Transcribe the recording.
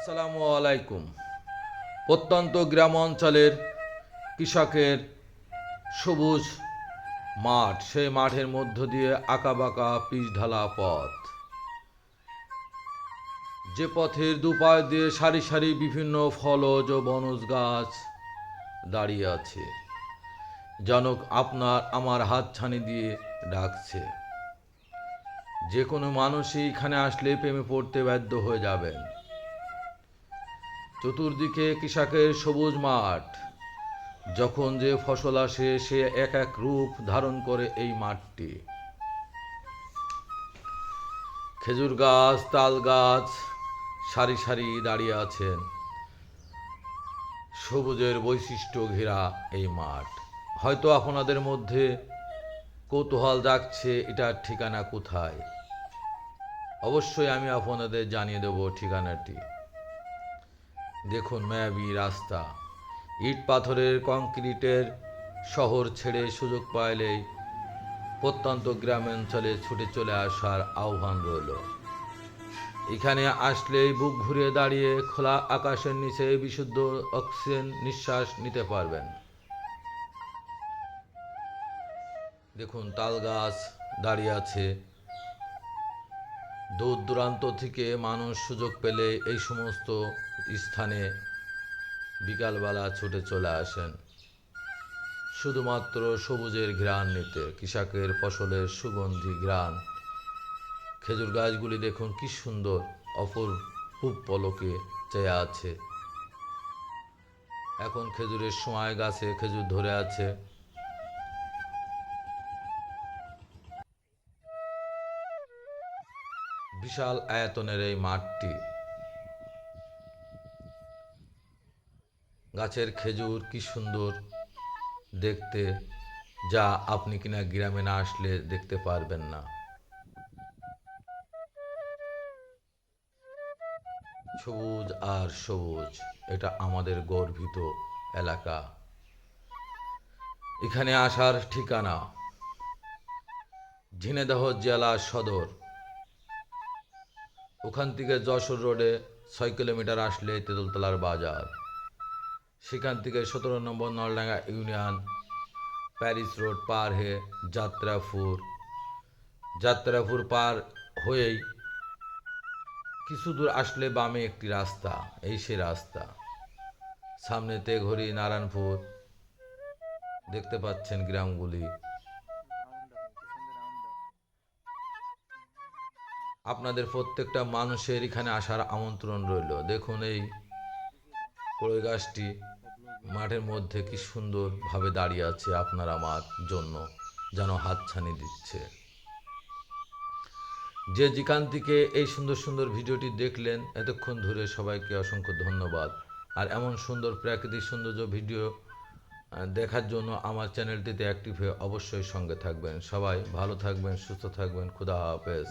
আসসালামু আলাইকুম। প্রত্যন্ত গ্রাম অঞ্চলের কৃষকের সবুজ মাঠ, সেই মাঠের মধ্য দিয়ে আঁকাবাঁকা পিচ ঢালা পথ। যে পথের দুপাশ দিয়ে সারি সারি বিভিন্ন ফলজ ও বনজ গাছ দাঁড়িয়ে আছে। যেন আপনার আমার হাত ছানি দিয়ে ডাকছে। যে কোনো মানুষই এখানে আসলে প্রেমে পড়তে বাধ্য হয়ে যাবেন। চতুর্দিকে কৃষকের সবুজ মাঠ। যখন যে ফসল আসে, সে এক এক রূপ ধারণ করে এই মাঠটি। খেজুর গাছ, তাল গাছ, সারি সারি দাঁড়িয়ে আছেন। সবুজের বৈশিষ্ট্য ঘেরা এই মাঠ। হয়তো আপনাদের মধ্যে কৌতূহল জাগছে এটার ঠিকানা কোথায়? অবশ্যই আমি আপনাদের জানিয়ে দেব ঠিকানাটি। দেখুন মায়াবী রাস্তা। ইট পাথরের কংক্রিটের শহর ছেড়ে সুযোগ পাইলেই প্রত্যন্ত গ্রামাঞ্চলে ছুটে চলে আসার আহ্বান রইল। এখানে আসলেই বুক ঘুরে দাঁড়িয়ে খোলা আকাশের নিচে বিশুদ্ধ অক্সিজেন নিঃশ্বাস নিতে পারবেন। দেখুন তাল গাছ দাঁড়িয়ে আছে। দূর দূরান্ত থেকে মানুষ সুযোগ পেলে এই সমস্ত স্থানে বিকালবেলা ছুটে চলে আসেন। শুধুমাত্র সবুজের ঘ্রাণ নিতে কৃষকের ফসলের সুগন্ধি ঘ্রাণ। খেজুর গাছগুলি দেখুন কি সুন্দর অপর খুব পলকে চেয়ে আছে। এখন খেজুরের সময় গাছে খেজুর ধরে আছে। বিশাল আয়তনের এই মাঠটি গাছের খেজুর কি সুন্দর দেখতে, যা আপনি কিনা গ্রামে না আসলে দেখতে পারবেন না। সবুজ আর সবুজ, এটা আমাদের গর্বিত এলাকা। এখানে আসার ঠিকানা ঝিনেদহ জেলা সদর। ওখান থেকে যশোর রোডে ছয় কিলোমিটার আসলে তেঁতুলতলার বাজার। সেখান থেকে সতেরো নম্বর নলডাঙ্গা ইউনিয়ন, প্যারিস রোড পার হয়ে যাত্রাপুর। যাত্রাপুর পার হয়েই কিছু দূর আসলে বামে একটি রাস্তা, এই সে রাস্তা। সামনে তেঘড়ি নারায়ণপুর, দেখতে পাচ্ছেন গ্রামগুলি। আপনাদের প্রত্যেকটা মানুষের এখানে আসার আমন্ত্রণ রইল। দেখুন এই কড়ই গাছটি মাঠের মধ্যে কি সুন্দরভাবে দাঁড়িয়ে আছে আপনার আমার জন্য, যেন হাতছানি দিচ্ছে। যে যেখান থেকে এই সুন্দর সুন্দর ভিডিওটি দেখলেন, এতক্ষণ ধরে সবাইকে অসংখ্য ধন্যবাদ। আর এমন সুন্দর প্রাকৃতিক সৌন্দর্য ভিডিও দেখার জন্য আমার চ্যানেলটিতে অ্যাক্টিভ হয়ে অবশ্যই সঙ্গে থাকবেন। সবাই ভালো থাকবেন, সুস্থ থাকবেন। খুদা হাফেজ।